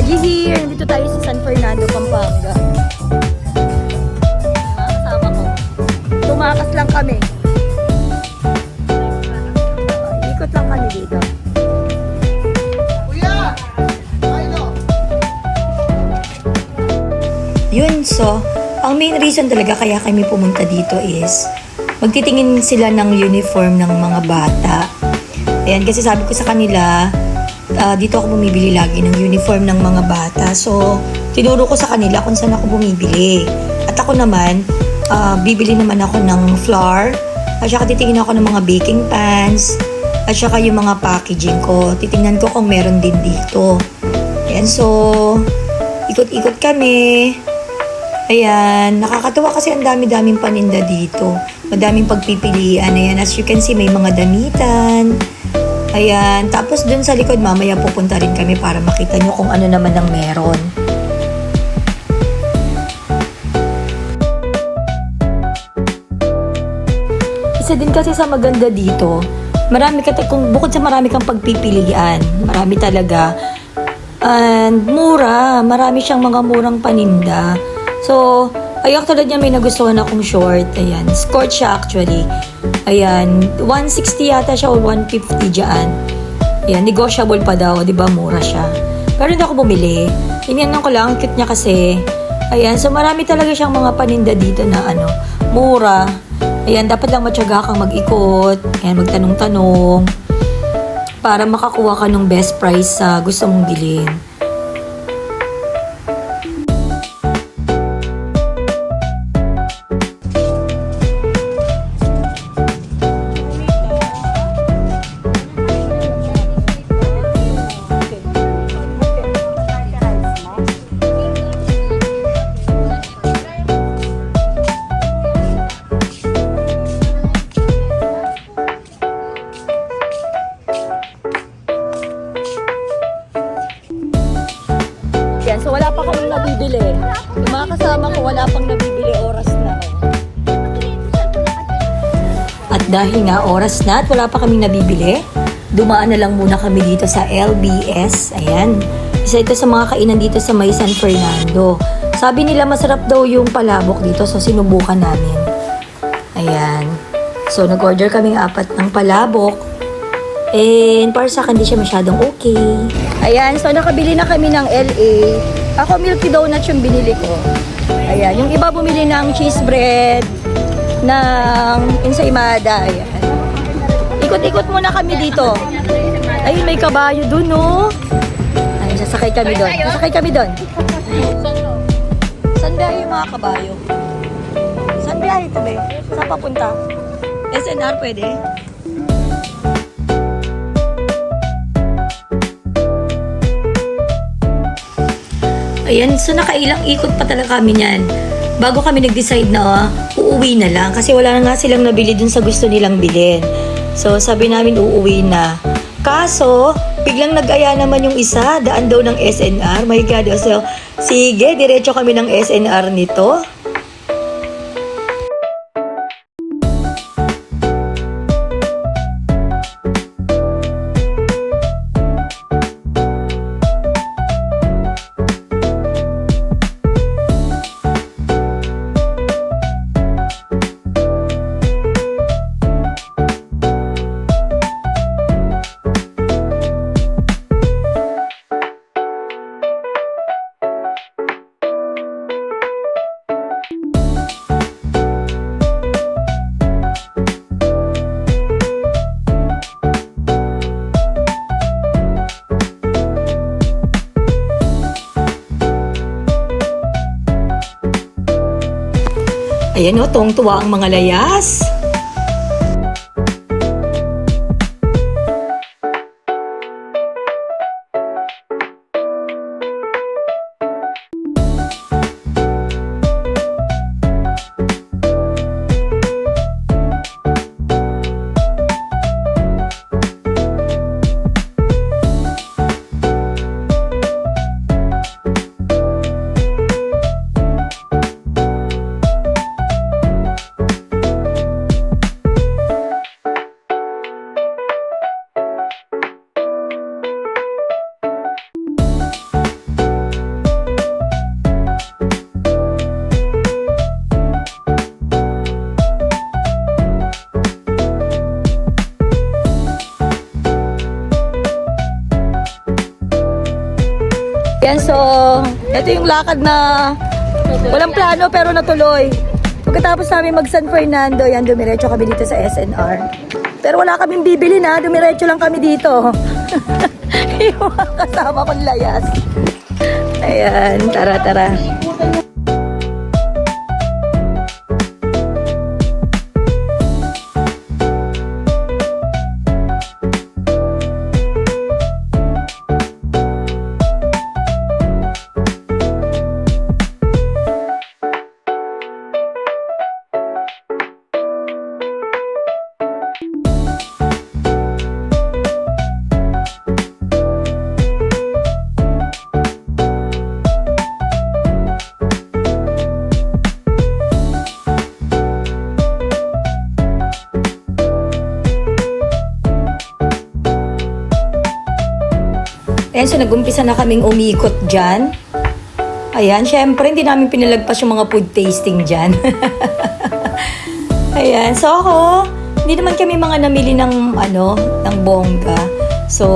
Magihir. Nandito tayo sa San Fernando, Pampanga. Kasama ko. Tumakas lang kami. Uh, ikot lang kami dito. Yun, so, ang main reason talaga kaya kami pumunta dito is magtitingin sila ng uniform ng mga bata. Ayan, kasi sabi ko sa kanila, ah, dito ako bumibili lagi ng uniform ng mga bata. So, tinuro ko sa kanila kung saan ako bumibili. At ako naman, ah, bibili naman ako ng flour, at saka titingin ako ng mga baking pans, at saka yung mga packaging ko. Titingnan ko kung meron din dito. Ayan, so, ikot-ikot kami. Ayan, nakakatuwa kasi ang dami-daming paninda dito. Madaming pagpipilian. Ayan, as you can see, may mga damitan. Ayan, tapos dun sa likod, mamaya pupunta rin kami para makita nyo kung ano naman ang meron. Isa din kasi sa maganda dito, marami ka, kung bukod sa marami kang pagpipilian, marami talaga, and mura, marami siyang mga murang paninda. So, ayun tulad niya may nagustuhan akong short, ayan, skirt siya actually. Ayan, 160 yata siya o 150 dyan. Ayan, negotiable pa daw, di ba mura siya. Pero hindi ako bumili. Iniyanan ko lang, ang cute niya kasi. Ayan, so marami talaga siyang mga paninda dito na ano, mura. Ayan, dapat lang matyaga kang mag-ikot. Ayan, magtanong-tanong. Para makakuha ka ng best price sa gusto mong bilhin. Kasama ko, wala pang nabibili oras na. At dahil nga oras na at wala pa kaming nabibili, dumaan na lang muna kami dito sa LBS. Ayan. Isa ito sa mga kainan dito sa May San Fernando. Sabi nila masarap daw yung palabok dito so sinubukan namin. Ayan. So nag-order kaming apat ng palabok. And para sa akin di siya masyadong okay. Ayan, so nakabili na kami ng LA. Ako milky donuts yung binili ko. Ayan, yung iba bumili ng cheese bread, ng ensaymada. Ayan. Ikot-ikot muna kami dito. Ayun, may kabayo dun, no? Ayun, sasakay kami doon. Sasakay kami doon. Saan biyahe yung mga kabayo? Saan biyahe ito, be? Saan papunta? SNR pwede? Ayan, so nakailang ikot pa talaga kami niyan. Bago kami nag-decide na uuwi na lang kasi wala na nga silang nabili dun sa gusto nilang bilhin. So sabi namin uuwi na. Kaso, biglang nag-aya naman yung isa, daan daw ng SNR. My God, so sige, diretso kami ng SNR nito. Ayan o, tuwang-tuwa ang mga layas. Yan, so, ito yung lakad na walang plano pero natuloy. Pagkatapos namin mag San Fernando, yan, dumiretso kami dito sa SNR. Pero wala kaming bibili na, dumiretso lang kami dito. yung kasama kong layas. Ayan, tara, tara. Ayan, so nag-umpisa na kaming umikot dyan. Ayan, syempre hindi namin pinalagpas yung mga food tasting dyan. Ayan, so ako, hindi naman kami mga namili ng, ano, ng bongga. So,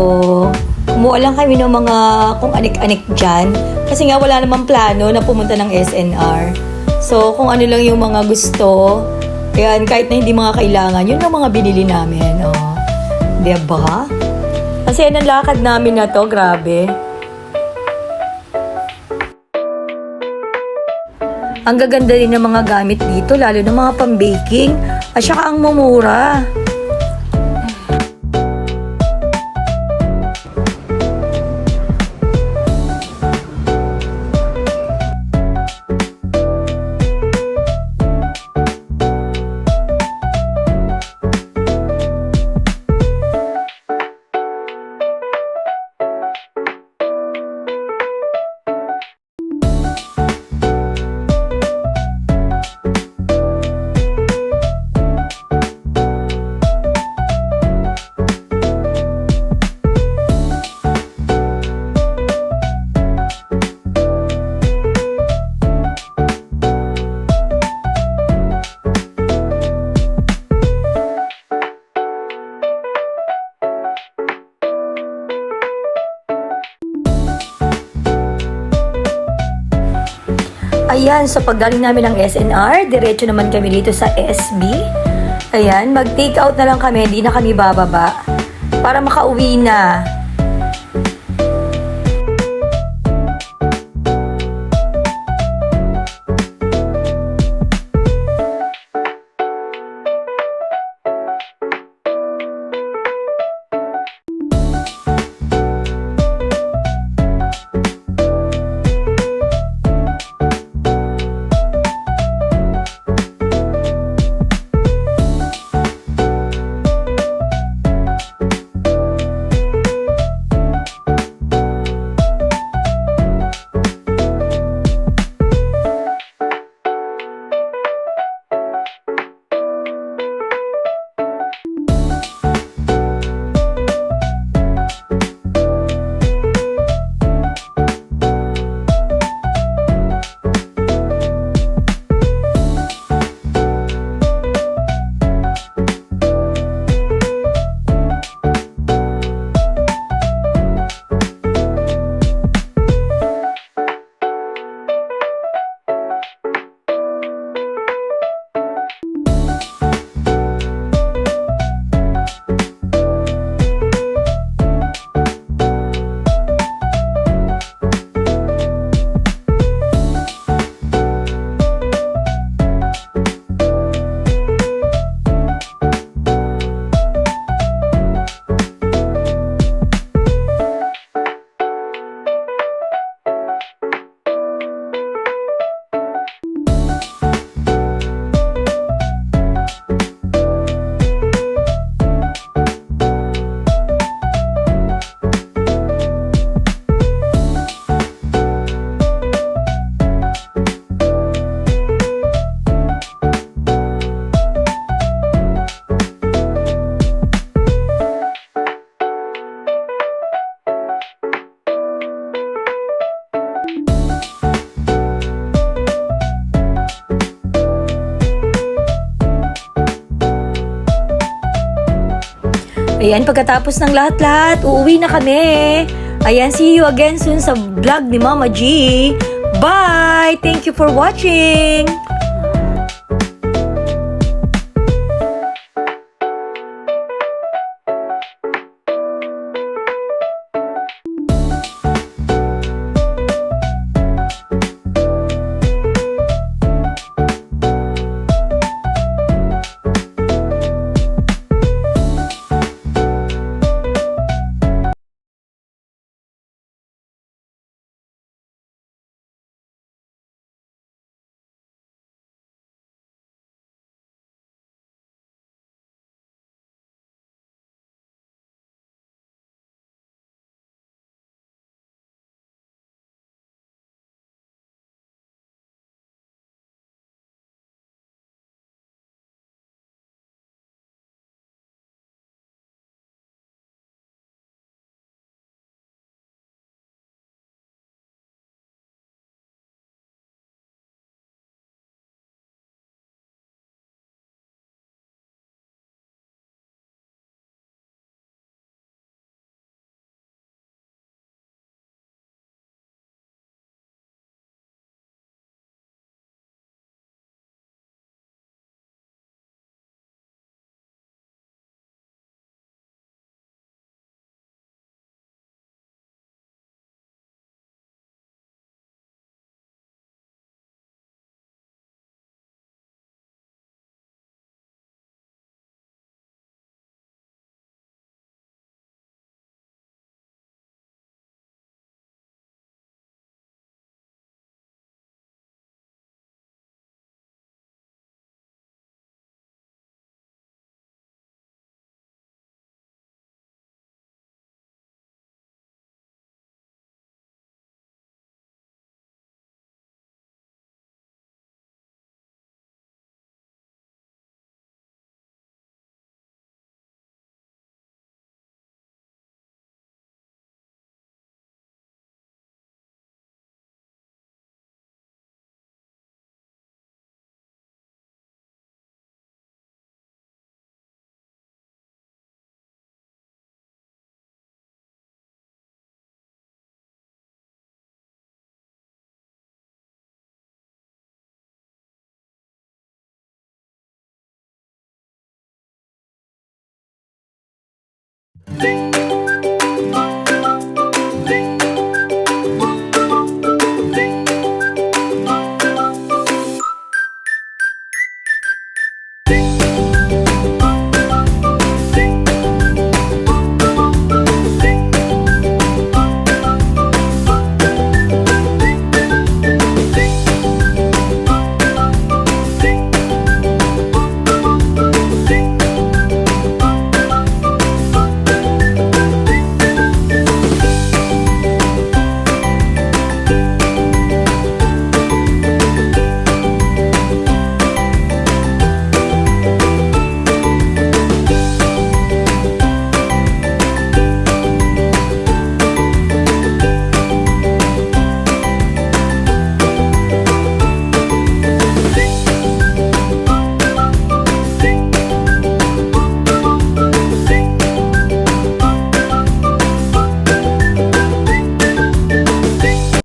kumuha lang kami ng mga kung anik-anik dyan. Kasi nga wala namang plano na pumunta ng SNR. So, kung ano lang yung mga gusto, ayan, kahit na hindi mga kailangan, yun ang mga binili namin. Oh. Diba? Kasi yan ang lakad namin na to, grabe. Ang gaganda rin ng mga gamit dito, lalo na mga pang-baking. At saka ang mumura. Ayan, sa paggaling namin ng SNR, diretso naman kami dito sa SB. Ayan, mag-take out na lang kami, hindi na kami bababa. Para makauwi na. Ayan, pagkatapos ng lahat-lahat, uuwi na kami. Ayan, see you again soon sa vlog ni Mama G. Bye! Thank you for watching!